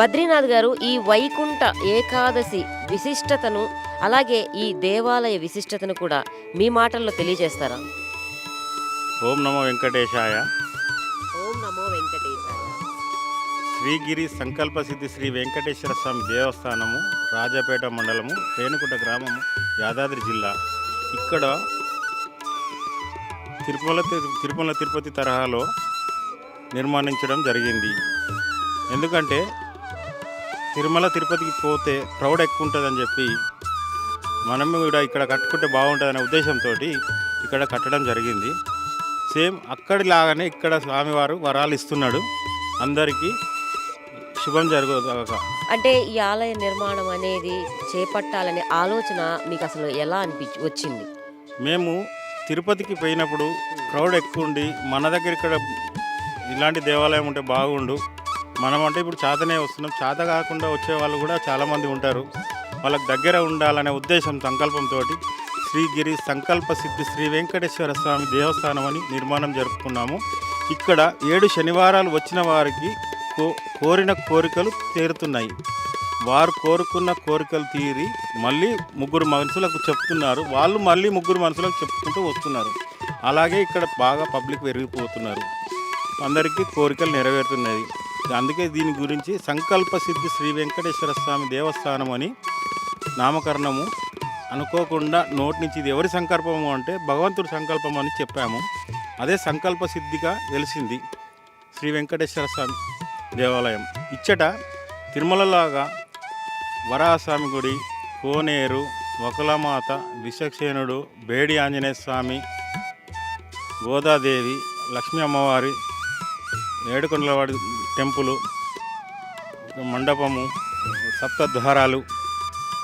బద్రీనాథ్ గారు ఈ వైకుంఠ ఏకాదశి విశిష్టతను అలాగే ఈ దేవాలయ విశిష్టతను కూడా మీ మాటల్లో తెలియజేస్తారా? ఓం నమో వెంకటేశాయ. ఓం నమో వెంకటేశాయ. శ్రీగిరి సంకల్ప సిద్ధి శ్రీ వెంకటేశ్వర స్వామి దేవస్థానము రాజాపేట మండలము రేణుకుంట గ్రామము యాదాద్రి జిల్లా. ఇక్కడ తిరుమల తిరు- తిరుమల తిరుపతి తరహాలో నిర్మాణించడం జరిగింది. ఎందుకంటే తిరుమల తిరుపతికి పోతే క్రౌడ్ ఎక్కువ ఉంటుందని చెప్పి మనం కూడా ఇక్కడ కట్టుకుంటే బాగుంటుందనే ఉద్దేశంతో ఇక్కడ కట్టడం జరిగింది. సేమ్ అక్కడిలాగానే ఇక్కడ స్వామివారు వరాలు ఇస్తున్నాడు. అందరికీ శుభం జరుగుగాక అంటే ఈ ఆలయ నిర్మాణం అనేది చేపట్టాలనే ఆలోచన మీకు అసలు ఎలా అనిపించి వచ్చింది? మేము తిరుపతికి పోయినప్పుడు క్రౌడ్ ఎక్కువ ఉండి మన దగ్గర ఇక్కడ ఇలాంటి దేవాలయం ఉంటే బాగుండు. మనం అంటే ఇప్పుడు చాతనే వస్తున్నాం. చాత కాకుండా వచ్చే వాళ్ళు కూడా చాలామంది ఉంటారు. వాళ్ళకి దగ్గర ఉండాలనే ఉద్దేశం సంకల్పంతో శ్రీగిరి సంకల్ప సిద్ధి శ్రీ వెంకటేశ్వర స్వామి దేవస్థానం అని నిర్మాణం జరుపుకున్నాము. ఇక్కడ ఏడు శనివారాలు వచ్చిన వారికి కో కోరిన కోరికలు తీరుతున్నాయి. వారు కోరుకున్న కోరికలు తీరి మళ్ళీ ముగ్గురు మనుషులకు చెప్తున్నారు. వాళ్ళు మళ్ళీ ముగ్గురు మనుషులకు చెప్పుకుంటూ వస్తున్నారు. అలాగే ఇక్కడ బాగా పబ్లిక్ పెరిగిపోతున్నారు. అందరికీ కోరికలు నెరవేరుతున్నాయి అందుకే దీని గురించి సంకల్ప సిద్ధి శ్రీ వెంకటేశ్వర స్వామి దేవస్థానం అని నామకరణము అనుకోకుండా నోటి నుంచి ఇది ఎవరి సంకల్పము అంటే భగవంతుడి సంకల్పం అని చెప్పాము. అదే సంకల్ప సిద్ధిగా వెలిసింది శ్రీ వెంకటేశ్వర స్వామి దేవాలయం. ఇచ్చట తిరుమలలాగా వరాహస్వామి గుడి కోనేరు వకులమాత విశ్వక్షేణుడు బేడి ఆంజనేయ స్వామి గోదాదేవి లక్ష్మీ అమ్మవారి ఏడుకొండలవాడి టెంపుల్ మండపము సప్తద్వారాలు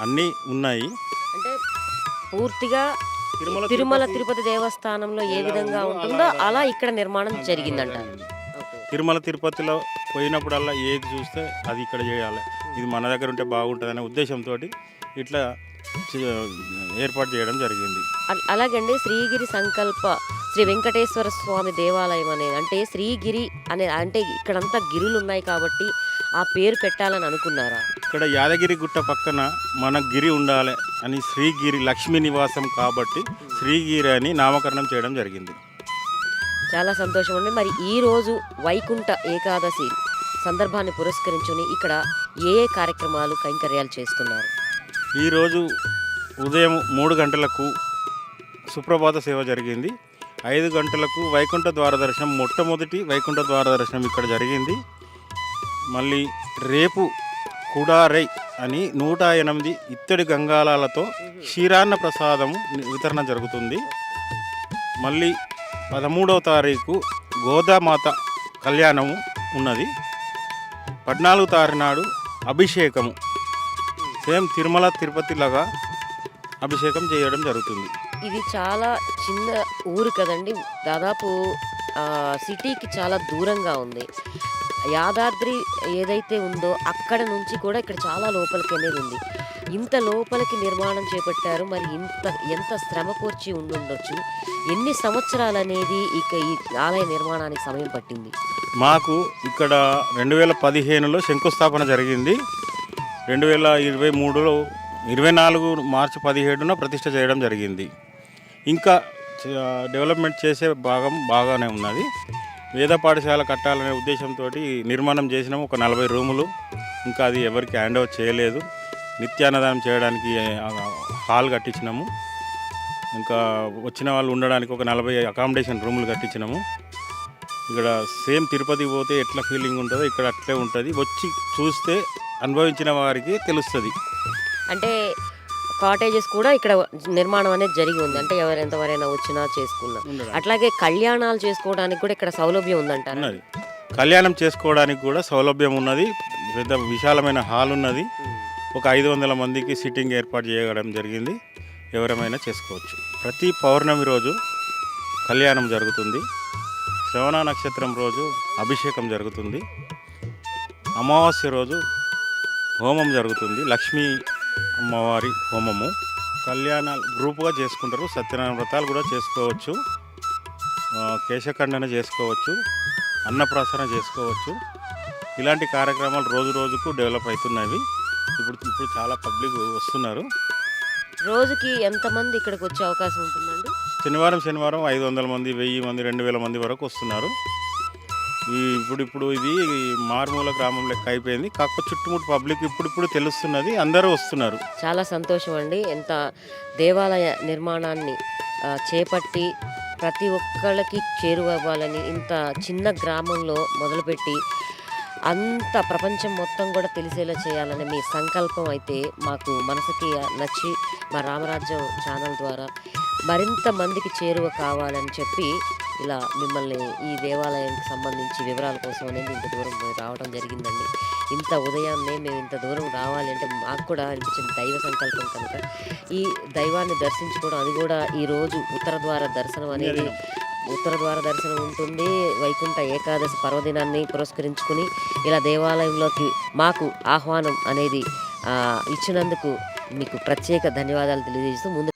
అన్నీ ఉన్నాయి. అంటే పూర్తిగా తిరుమల తిరుమల తిరుపతి దేవస్థానంలో ఏ విధంగా ఉంటుందో అలా ఇక్కడ నిర్మాణం జరిగిందంట. జరిగింది. తిరుమల తిరుపతిలో పోయినప్పుడల్లా ఏది చూస్తే అది ఇక్కడ చేయాలి. ఇది మన దగ్గర ఉంటే బాగుంటుందనే ఉద్దేశంతో ఇట్లా ఏర్పాటు చేయడం జరిగింది. అల్- అలాగండి శ్రీగిరి సంకల్ప శ్రీ వెంకటేశ్వర స్వామి దేవాలయం అనేది అంటే శ్రీగిరి అనే అంటే ఇక్కడంతా గిరులు ఉన్నాయి కాబట్టి ఆ పేరు పెట్టాలని అనుకున్నారా? ఇక్కడ యాదగిరి గుట్ట పక్కన మన గిరి ఉండాలి అని శ్రీగిరి లక్ష్మీ నివాసం కాబట్టి శ్రీగిరి అని నామకరణం చేయడం జరిగింది. చాలా సంతోషం అండి. మరి ఈ రోజు వైకుంఠ ఏకాదశి సందర్భాన్ని పురస్కరించుని ఇక్కడ ఏ ఏ కార్యక్రమాలు కైంకర్యాలు చేస్తున్నారు? ఈరోజు ఉదయం మూడు గంటలకు సుప్రభాత సేవ జరిగింది. ఐదు గంటలకు వైకుంఠ ద్వార దర్శనం మొట్టమొదటి వైకుంఠ ద్వార దర్శనం ఇక్కడ జరిగింది. మళ్ళీ రేపు కుడారై అని నూట ఎనిమిది ఇత్తడి గంగాళాలతో క్షీరాన్న ప్రసాదము వితరణ జరుగుతుంది. మళ్ళీ పదమూడవ తారీఖు గోదామాత కళ్యాణము ఉన్నది. పద్నాలుగు తారీఖు నాడు అభిషేకము. సేమ్ తిరుమల తిరుపతిలాగా అభిషేకం చేయడం జరుగుతుంది. ఇది చాలా చిన్న ఊరు కదండి. దాదాపు సిటీకి చాలా దూరంగా ఉంది. యాదాద్రి ఏదైతే ఉందో అక్కడ నుంచి కూడా ఇక్కడ చాలా లోపలికి అనేది ఉంది. ఇంత లోపలికి నిర్మాణం చేపట్టారు. మరి ఇంత ఎంత శ్రమ కూర్చి ఉండుండొచ్చు? ఎన్ని సంవత్సరాలు అనేది ఇక ఈ ఆలయ నిర్మాణానికి సమయం పట్టింది? మాకు ఇక్కడ రెండు వేల పదిహేనులో శంకుస్థాపన జరిగింది. రెండు వేల ఇరవై మూడులో ఇరవై నాలుగు మార్చి పదిహేడున ప్రతిష్ట చేయడం జరిగింది. ఇంకా డెవలప్మెంట్ చేసే భాగం బాగానే ఉన్నది. వేద పాఠశాల కట్టాలనే ఉద్దేశంతో నిర్మాణం చేసినాము. ఒక నలభై రూములు. ఇంకా అది ఎవరికి హ్యాండ్ ఓవర్ చేయలేదు. నిత్యాన్నదానం చేయడానికి హాల్ కట్టించినాము. ఇంకా వచ్చిన వాళ్ళు ఉండడానికి ఒక నలభై అకామిడేషన్ రూములు కట్టించినాము. ఇక్కడ సేమ్ తిరుపతి పోతే ఎట్లా ఫీలింగ్ ఉంటుందో ఇక్కడ అట్లే ఉంటుంది. వచ్చి చూస్తే అనుభవించిన వారికి తెలుస్తుంది. అంటే కాటేజెస్ కూడా ఇక్కడ నిర్మాణం అనేది జరిగి ఉంది. అంటే ఎవరెంతవరైనా వచ్చినా చేసుకున్నా. అట్లాగే కళ్యాణాలు చేసుకోవడానికి కూడా ఇక్కడ సౌలభ్యం ఉన్నది. కళ్యాణం చేసుకోవడానికి కూడా సౌలభ్యం ఉన్నది. పెద్ద విశాలమైన హాల్ ఉన్నది. ఒక ఐదు వందల మందికి సిట్టింగ్ ఏర్పాటు చేయడం జరిగింది. ఎవరమైనా చేసుకోవచ్చు. ప్రతి పౌర్ణమి రోజు కళ్యాణం జరుగుతుంది. శ్రవణ నక్షత్రం రోజు అభిషేకం జరుగుతుంది. అమావాస్య రోజు హోమం జరుగుతుంది. లక్ష్మీ అమ్మవారి హోమము. కళ్యాణాలు గ్రూపుగా చేసుకుంటారు. సత్యనారాయణ వ్రతాలు కూడా చేసుకోవచ్చు. కేశఖండన చేసుకోవచ్చు. అన్నప్రాసన చేసుకోవచ్చు. ఇలాంటి కార్యక్రమాలు రోజు రోజుకు డెవలప్ అవుతున్నవి. ఇప్పుడు ఇప్పుడు చాలా పబ్లిక్ వస్తున్నారు. రోజుకి ఎంతమంది ఇక్కడికి వచ్చే అవకాశం ఉంటుందండి? శనివారం శనివారం ఐదు వందల మంది వెయ్యి మంది రెండు వేల మంది వరకు వస్తున్నారు. ఈ ఇప్పుడు ఇప్పుడు ఇది మారుమూల గ్రామం లెక్క అయిపోయింది. కాకపోతే చుట్టుముట్టు పబ్లిక్ ఇప్పుడు ఇప్పుడు తెలుస్తున్నది అందరూ వస్తున్నారు. చాలా సంతోషం అండి. ఎంత దేవాలయ నిర్మాణాన్ని చేపట్టి ప్రతి ఒక్కళ్ళకి చేరువవ్వాలని ఇంత చిన్న గ్రామంలో మొదలుపెట్టి అంత ప్రపంచం మొత్తం కూడా తెలిసేలా చేయాలనే మీ సంకల్పం అయితే మాకు మనసుకి నచ్చి మా రామరాజ్యం ఛానల్ ద్వారా మరింత మందికి చేరువ కావాలని చెప్పి ఇలా మిమ్మల్ని ఈ దేవాలయానికి సంబంధించి వివరాల కోసం అనేది ఇంత దూరం రావడం జరిగిందండి. ఇంత ఉదయాన్నే మేము ఇంత దూరం రావాలి అంటే మాకు కూడా అనిపించింది దైవ సంకల్పం కనుక. ఈ దైవాన్ని దర్శించుకోవడం అది కూడా ఈ రోజు ఉత్తర ద్వార దర్శనం అనేది ఉత్తర ద్వార దర్శనం ఉంటుంది. వైకుంఠ ఏకాదశి పర్వదినాన్ని పురస్కరించుకుని ఇలా దేవాలయంలోకి మాకు ఆహ్వానం అనేది ఇచ్చినందుకు మీకు ప్రత్యేక ధన్యవాదాలు తెలియజేస్తూ ముందు